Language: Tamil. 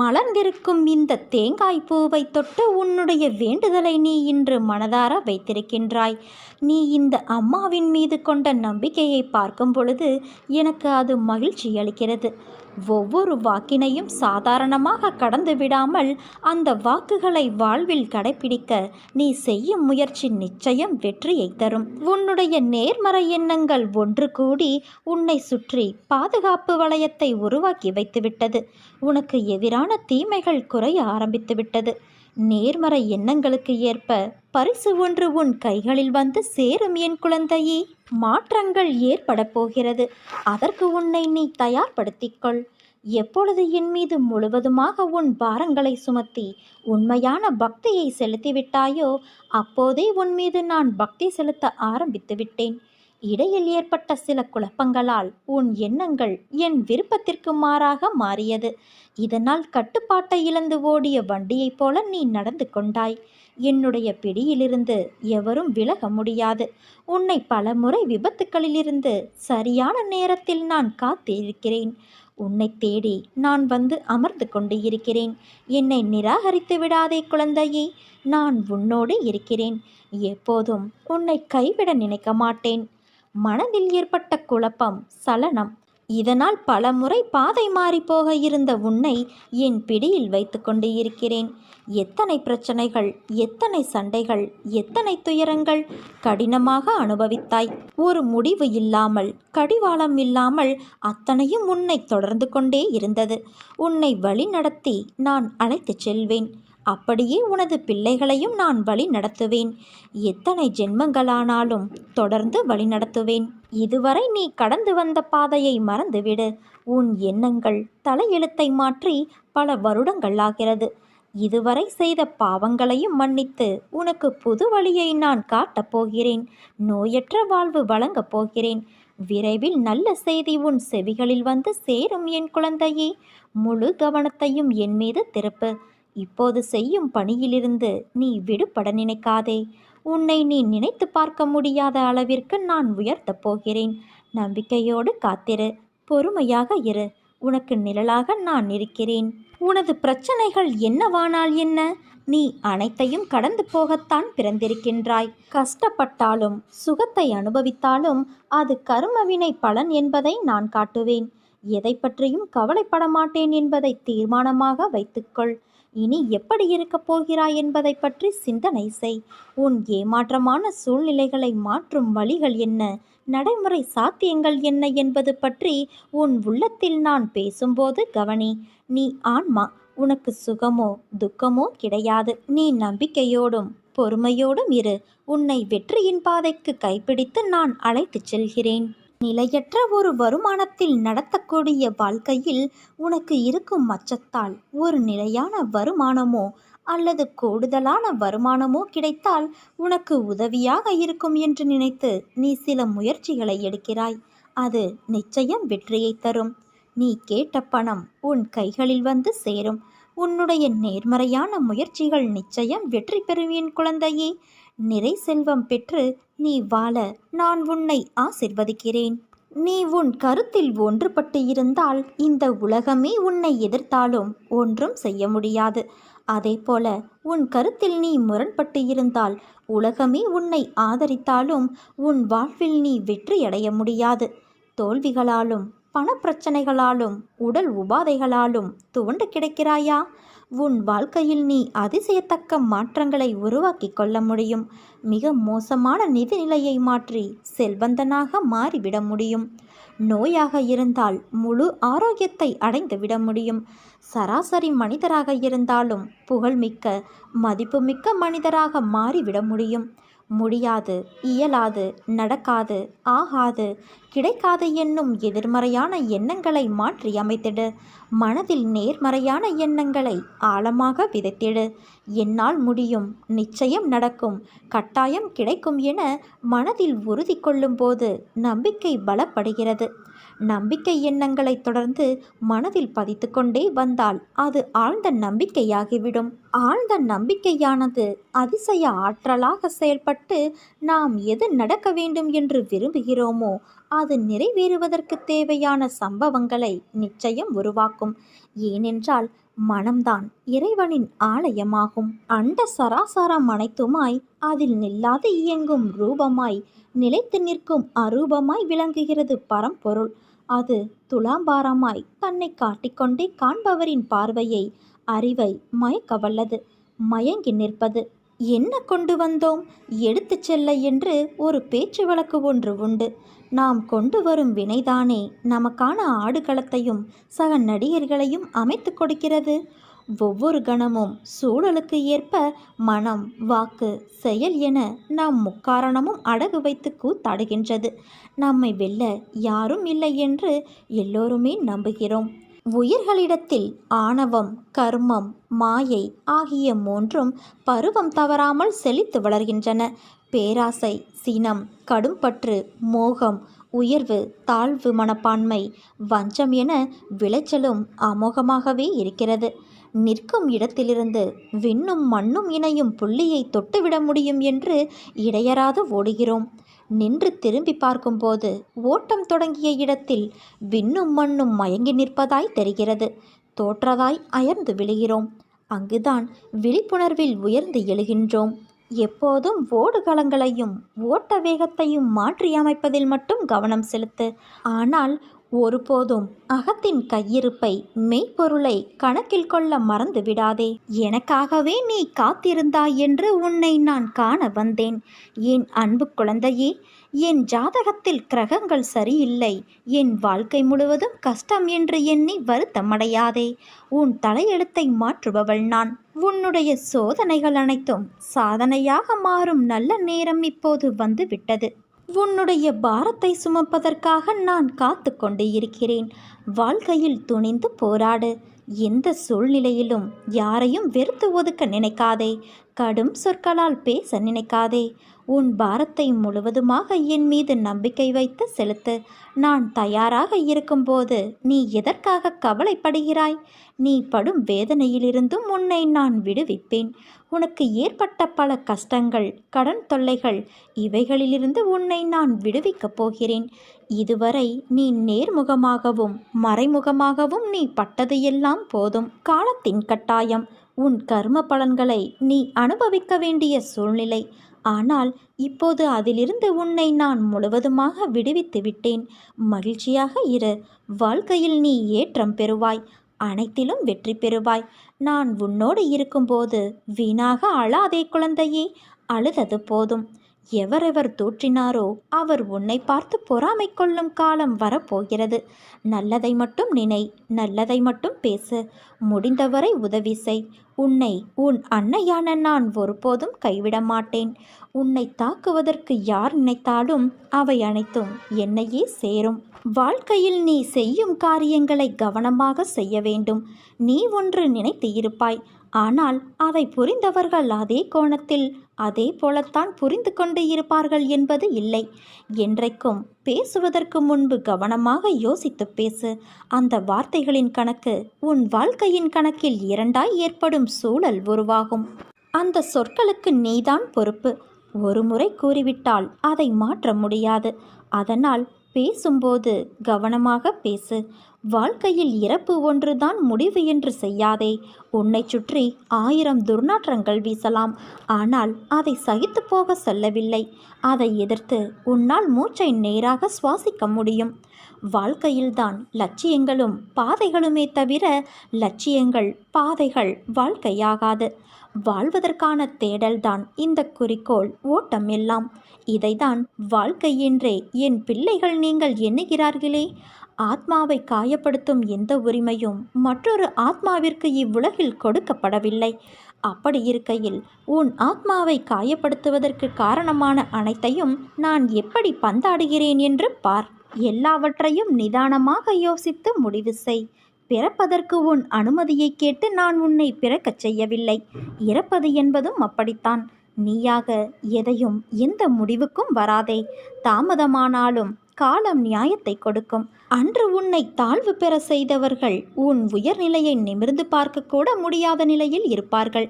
மலர்ந்திருக்கும் இந்த தேங்காய் பூவை தொட்டு உன்னுடைய வேண்டுதலை நீ இன்று மனதார வைத்திருக்கின்றாய். நீ இந்த அம்மாவின் மீது கொண்ட நம்பிக்கையை பார்க்கும் பொழுது எனக்கு அது மகிழ்ச்சி அளிக்கிறது. ஒவ்வொரு வாக்கினையும் சாதாரணமாக கடந்து விடாமல் அந்த வாக்குகளை வாழ்வில் கடைபிடிக்க நீ செய்யும் முயற்சி நிச்சயம் வெற்றியை தரும். உன்னுடைய நேர்மறை எண்ணங்கள் ஒன்று கூடி உன்னை சுற்றி பாதுகாப்பு வளையத்தை உருவாக்கி வைத்துவிட்டது. உனக்கு எதிரான தீமைகள் குறைய ஆரம்பித்துவிட்டது. நேர்மறை எண்ணங்களுக்கு ஏற்ப பரிசு ஒன்று உன் கைகளில் வந்து சேரும் என் குழந்தையே மாற்றங்கள் ஏற்பட போகிறது. அதற்கு உன்னை நீ தயார்படுத்திக்கொள். எப்பொழுது என் மீது முழுவதுமாக உன் பாரங்களை சுமத்தி உண்மையான பக்தியை செலுத்திவிட்டாயோ அப்போதே உன் மீது நான் பக்தி செலுத்த ஆரம்பித்து விட்டேன் இடையில் ஏற்பட்ட சில குழப்பங்களால் உன் எண்ணங்கள் என் விருப்பத்திற்கு மாறாக மாறியது. இதனால் கட்டுப்பாட்டை இழந்து ஓடிய வண்டியைப் போல நீ நடந்து கொண்டாய். என்னுடைய பிடியிலிருந்து எவரும் விலக முடியாது. உன்னை பலமுறை விபத்துக்களிலிருந்து சரியான நேரத்தில் நான் காத்திருக்கிறேன். உன்னை தேடி நான் வந்து அமர்ந்து கொண்டு இருக்கிறேன். என்னை நிராகரித்து விடாதே குழந்தையே நான் உன்னோடு இருக்கிறேன். எப்போதும் உன்னை கைவிட நினைக்க மாட்டேன். மனதில் ஏற்பட்ட குழப்பம் சலனம். இதனால் பலமுறை பாதை மாறிப்போக இருந்த உன்னை என் பிடியில் வைத்து கொண்டு இருக்கிறேன். எத்தனை பிரச்சனைகள் எத்தனை சண்டைகள் எத்தனை துயரங்கள் கடினமாக அனுபவித்தாய். ஒரு முடிவு இல்லாமல் கடிவாளம் இல்லாமல் அத்தனையும் உன்னை தொடர்ந்து கொண்டே இருந்தது. உன்னை வழிநடத்தி நான் அழைத்துச் செல்வேன். அப்படியே உனது பிள்ளைகளையும் நான் வழி நடத்துவேன். எத்தனை ஜென்மங்களானாலும் தொடர்ந்து வழி நடத்துவேன். இதுவரை நீ கடந்து வந்த பாதையை மறந்துவிடு. உன் எண்ணங்கள் தலையெழுத்தை மாற்றி பல வருடங்கள் ஆகிறது இதுவரை செய்த பாவங்களையும் மன்னித்து உனக்கு புது வழியை நான் காட்டப் போகிறேன். நோயற்ற வாழ்வு வழங்கப் போகிறேன். விரைவில் நல்ல செய்தி உன் செவிகளில் வந்து சேரும் என் குழந்தையே. முழு கவனத்தையும் என் மீது திருப்பு. இப்போது செய்யும் பணியிலிருந்து நீ விடுபட நினைக்காதே. உன்னை நீ நினைத்து பார்க்க முடியாத அளவிற்கு நான் உயர்த்தப் போகிறேன். நம்பிக்கையோடு காத்திரு. பொறுமையாக இரு. உனக்கு நிழலாக நான் இருக்கிறேன். உனது பிரச்சனைகள் என்னவானால் என்ன? நீ அனைத்தையும் கடந்து போகத்தான் பிறந்திருக்கின்றாய். கஷ்டப்பட்டாலும் சுகத்தை அனுபவித்தாலும் அது கருமவினை பலன் என்பதை நான் காட்டுவேன். எதை பற்றியும் கவலைப்பட மாட்டேன் என்பதை தீர்மானமாக வைத்துக்கொள். இனி எப்படி இருக்கப் போகிறாய் என்பதை பற்றி சிந்தனை செய். உன் ஏமாற்றமான சூழ்நிலைகளை மாற்றும் வழிகள் என்ன? நடைமுறை சாத்தியங்கள் என்ன என்பது பற்றி உன் உள்ளத்தில் நான் பேசும்போது கவனி. நீ ஆன்மா உனக்கு சுகமோ துக்கமோ கிடையாது. நீ நம்பிக்கையோடும் பொறுமையோடும் இரு. உன்னை வெற்றியின் பாதைக்கு கைப்பிடித்து நான் அழைத்துச் செல்கிறேன். நிலையற்ற ஒரு வருமானத்தில் நடத்தக்கூடிய வாழ்க்கையில் உனக்கு இருக்கும் அச்சத்தால் ஒரு நிலையான வருமானமோ அல்லது கூடுதலான வருமானமோ கிடைத்தால் உனக்கு உதவியாக இருக்கும் என்று நினைத்து நீ சில முயற்சிகளை எடுக்கிறாய். அது நிச்சயம் வெற்றியை தரும். நீ கேட்ட பணம் உன் கைகளில் வந்து சேரும். உன்னுடைய நேர்மறையான முயற்சிகள் நிச்சயம் வெற்றி பெறுவேன் குழந்தையே. நிறை செல்வம் பெற்று நீ வாழ நான் உன்னை ஆசிர்வதிக்கிறேன். நீ உன் கருத்தில் ஒன்றுபட்டு இருந்தால் இந்த உலகமே உன்னை எதிர்த்தாலும் ஒன்றும் செய்ய முடியாது. அதே போல உன் கருத்தில் நீ முரண்பட்டு இருந்தால் உலகமே உன்னை ஆதரித்தாலும் உன் வாழ்வில் நீ வெற்றியடைய முடியாது. தோல்விகளாலும் பணப்பிரச்சனைகளாலும் உடல் உபாதைகளாலும் துவண்டு கிடக்கிறாயா? உன் வாழ்க்கையில் நீ அதிசயத்தக்க மாற்றங்களை உருவாக்கி கொள்ள முடியும். மிக மோசமான நிதிநிலையை மாற்றி செல்வந்தனாக மாறிவிட முடியும். நோயாக இருந்தால் முழு ஆரோக்கியத்தை அடைந்துவிட முடியும். சராசரி மனிதராக இருந்தாலும் புகழ்மிக்க மதிப்புமிக்க மனிதராக மாறிவிட முடியும். முடியாது இயலாது நடக்காது ஆகாது கிடைக்காது என்னும் எதிர்மறையான எண்ணங்களை மாற்றி அமைத்திடு. மனதில் நேர்மறையான எண்ணங்களை ஆழமாக விதைத்திடு. என்னால் முடியும் நிச்சயம் நடக்கும் கட்டாயம் கிடைக்கும் என மனதில் உறுதி கொள்ளும்போது நம்பிக்கை பலப்படுகிறது. நம்பிக்கை எண்ணங்களை தொடர்ந்து மனதில் பதித்துக்கொண்டே வந்தால் அது ஆழ்ந்த நம்பிக்கையாகிவிடும். ஆழ்ந்த நம்பிக்கையானது அதிசய ஆற்றலாக செயல்பட்டு நாம் எது நடக்க வேண்டும் என்று விரும்புகிறோமோ அது நிறைவேறுவதற்கு தேவையான சம்பவங்களை நிச்சயம் உருவாக்கும். ஏனென்றால் மனம்தான் இறைவனின் ஆலயமாகும். அண்ட சராசரம் அனைத்துமாய் அதில் நில்லாது இயங்கும் ரூபமாய் நிலைத்து நிற்கும் அரூபமாய் விளங்குகிறது பரம்பொருள். அது துலாம்பாரமாய் தன்னை காட்டிக்கொண்டே காண்பவரின் பார்வையை அறிவை மயக்க வல்லது மயங்கி நிற்பது என்ன கொண்டு வந்தோம்? எடுத்துச் செல்ல என்று ஒரு பேச்சு வழக்கு ஒன்று உண்டு. நாம் கொண்டு வரும் வினைதானே நமக்கான ஆடுகளத்தையும் சக நடிகர்களையும் அமைத்து கொடுக்கிறது? ஒவ்வொரு கணமும் சூழலுக்கு ஏற்ப மனம் வாக்கு செயல் என நாம் முக்காரணமும் அடகு வைத்து கூத்தாடுகின்றது நம்மை வெல்ல யாரும் இல்லை என்று எல்லோருமே நம்புகிறோம். உயிர்களிடத்தில் ஆணவம் கர்மம் மாயை ஆகிய மூன்றும் பருவம் தவறாமல் செழித்து வளர்கின்றன. பேராசை சினம் கடும்பற்று மோகம் உயர்வு தாழ்வு மனப்பான்மை வஞ்சம் என விளைச்சலும் அமோகமாகவே இருக்கிறது. நிற்கும் இடத்திலிருந்து விண்ணும் மண்ணும் இணையும் புள்ளியை தொட்டுவிட முடியும் என்று இடையறாது ஓடுகிறோம். நின்று திரும்பி பார்க்கும்போது ஓட்டம் தொடங்கிய இடத்தில் விண்ணும் மண்ணும் மயங்கி நிற்பதாய் தெரிகிறது. தோற்றதாய் அயர்ந்து விழுகிறோம். அங்குதான் விழிப்புணர்வில் உயர்ந்து எழுகின்றோம். எப்போதும் ஓடுகளங்களையும் ஓட்ட வேகத்தையும் மாற்றியமைப்பதில் மட்டும் கவனம் செலுத்து. ஆனால் ஒருபோதும் அகத்தின் கையிருப்பை மெய்ப்பொருளை கணக்கில் கொள்ள மறந்து விடாதே. எனக்காகவே நீ காத்திருந்தாய் என்று உன்னை நான் காண வந்தேன். என் அன்பு குழந்தையே என் ஜாதகத்தில் கிரகங்கள் சரியில்லை. என் வாழ்க்கை முழுவதும் கஷ்டம் என்று எண்ணி வருத்தமடையாதே. உன் தலையெழுத்தை மாற்றுபவள் நான். உன்னுடைய சோதனைகள் அனைத்தும் சாதனையாக மாறும் நல்ல நேரம் இப்போது வந்து விட்டது உன்னுடைய பாரத்தை சுமப்பதற்காக நான் காத்து கொண்டு இருக்கிறேன். வாழ்க்கையில் துணிந்து போராடு. எந்த சூழ்நிலையிலும் யாரையும் வெறுத்து ஒதுக்க நினைக்காதே. கடும் சொற்களால் பேச நினைக்காதே. உன் பாரத்தை முழுவதுமாக என் மீது நம்பிக்கை வைத்து செலுத்து. நான் தயாராக இருக்கும்போது நீ எதற்காக கவலைப்படுகிறாய்? நீ படும் வேதனையிலிருந்தும் உன்னை நான் விடுவிப்பேன். உனக்கு ஏற்பட்ட பல கஷ்டங்கள் கடன் தொல்லைகள் இவைகளிலிருந்து உன்னை நான் விடுவிக்கப் போகிறேன். இதுவரை நீ நேர்முகமாகவும் மறைமுகமாகவும் நீ பட்டது எல்லாம் போதும். காலத்தின் கட்டாயம். உன் கர்ம பலன்களை நீ அனுபவிக்க வேண்டிய சூழ்நிலை. ஆனால் இப்போது அதிலிருந்து உன்னை நான் முழுவதுமாக விடுவித்து விட்டேன். மகிழ்ச்சியாக இரு. வாழ்க்கையில் நீ ஏற்றம் பெறுவாய். அனைத்திலும் வெற்றி பெறுவாய். நான் உன்னோடு இருக்கும்போது வீணாக அழாதே குழந்தையே அழுதது போதும். எவரெவர் தூற்றினாரோ அவர் உன்னை பார்த்து பொறாமை கொள்ளும் காலம் வரப்போகிறது. நல்லதை மட்டும் நினை நல்லதை மட்டும் பேசு. முடிந்தவரை உதவி செய். உன்னை உன் அன்னையான நான் ஒருபோதும் கைவிட மாட்டேன் உன்னை தாக்குவதற்கு யார் நினைத்தாலும் அவை அனைத்தும் என்னையே சேரும். வாழ்க்கையில் நீ செய்யும் காரியங்களை கவனமாக செய்ய வேண்டும். நீ ஒன்று நினைத்து இருப்பாய். ஆனால் அதை புரிந்தவர்கள் அதே கோணத்தில் அதே போலத்தான் புரிந்து கொண்டு இருப்பார்கள் என்பது இல்லை. என்றைக்கும் பேசுவதற்கு முன்பு கவனமாக யோசித்து பேசு. அந்த வார்த்தைகளின் கணக்கு உன் வாழ்க்கையின் கணக்கில் இரண்டாய் ஏற்படும் சூழல் உருவாகும். அந்த சொற்களுக்கு நீதான் பொறுப்பு. ஒரு முறை கூறிவிட்டால் அதை மாற்ற முடியாது. அதனால் பேசும்போது கவனமாக பேசு. வாழ்க்கையில் இறப்பு ஒன்றுதான் முடிவு என்று செய்யாதே. உன்னை சுற்றி ஆயிரம் துர்நாற்றங்கள் வீசலாம். ஆனால் அதை சகித்து போக சொல்லவில்லை. அதை எதிர்த்து உன்னால் மூச்சை நேராக சுவாசிக்க முடியும். வாழ்க்கையில்தான் லட்சியங்களும் பாதைகளுமே தவிர லட்சியங்கள் பாதைகள் வாழ்க்கையாகாது. வாழ்வதற்கான தேடல்தான் இந்த குறிக்கோள் ஓட்டம் எல்லாம் இதைதான் வாழ்க்கை என்றே என் பிள்ளைகள் நீங்கள் எண்ணுகிறார்களே. ஆத்மாவை காயப்படுத்தும் எந்த உரிமையும் மற்றொரு ஆத்மாவிற்கு இவ்வுலகில் கொடுக்கப்படவில்லை. அப்படி இருக்கையில் உன் ஆத்மாவை காயப்படுத்துவதற்கு காரணமான அனைத்தையும் நான் எப்படி பந்தாடுகிறேன் என்று பார். எல்லாவற்றையும் நிதானமாக யோசித்து முடிவு செய். பிறப்பதற்கு உன் அனுமதியை கேட்டு நான் உன்னை பிறக்கச் செய்யவில்லை. இறப்பது என்பதும் அப்படித்தான். நீயாக எதையும் எந்த முடிவுக்கும் வராதே. தாமதமானாலும் காலம் நியாயத்தை கொடுக்கும். அன்று உன்னை தாழ்வு பெற செய்தவர்கள் உன் உயர்நிலையை நிமிர்ந்து பார்க்க கூட முடியாத நிலையில் இருப்பார்கள்.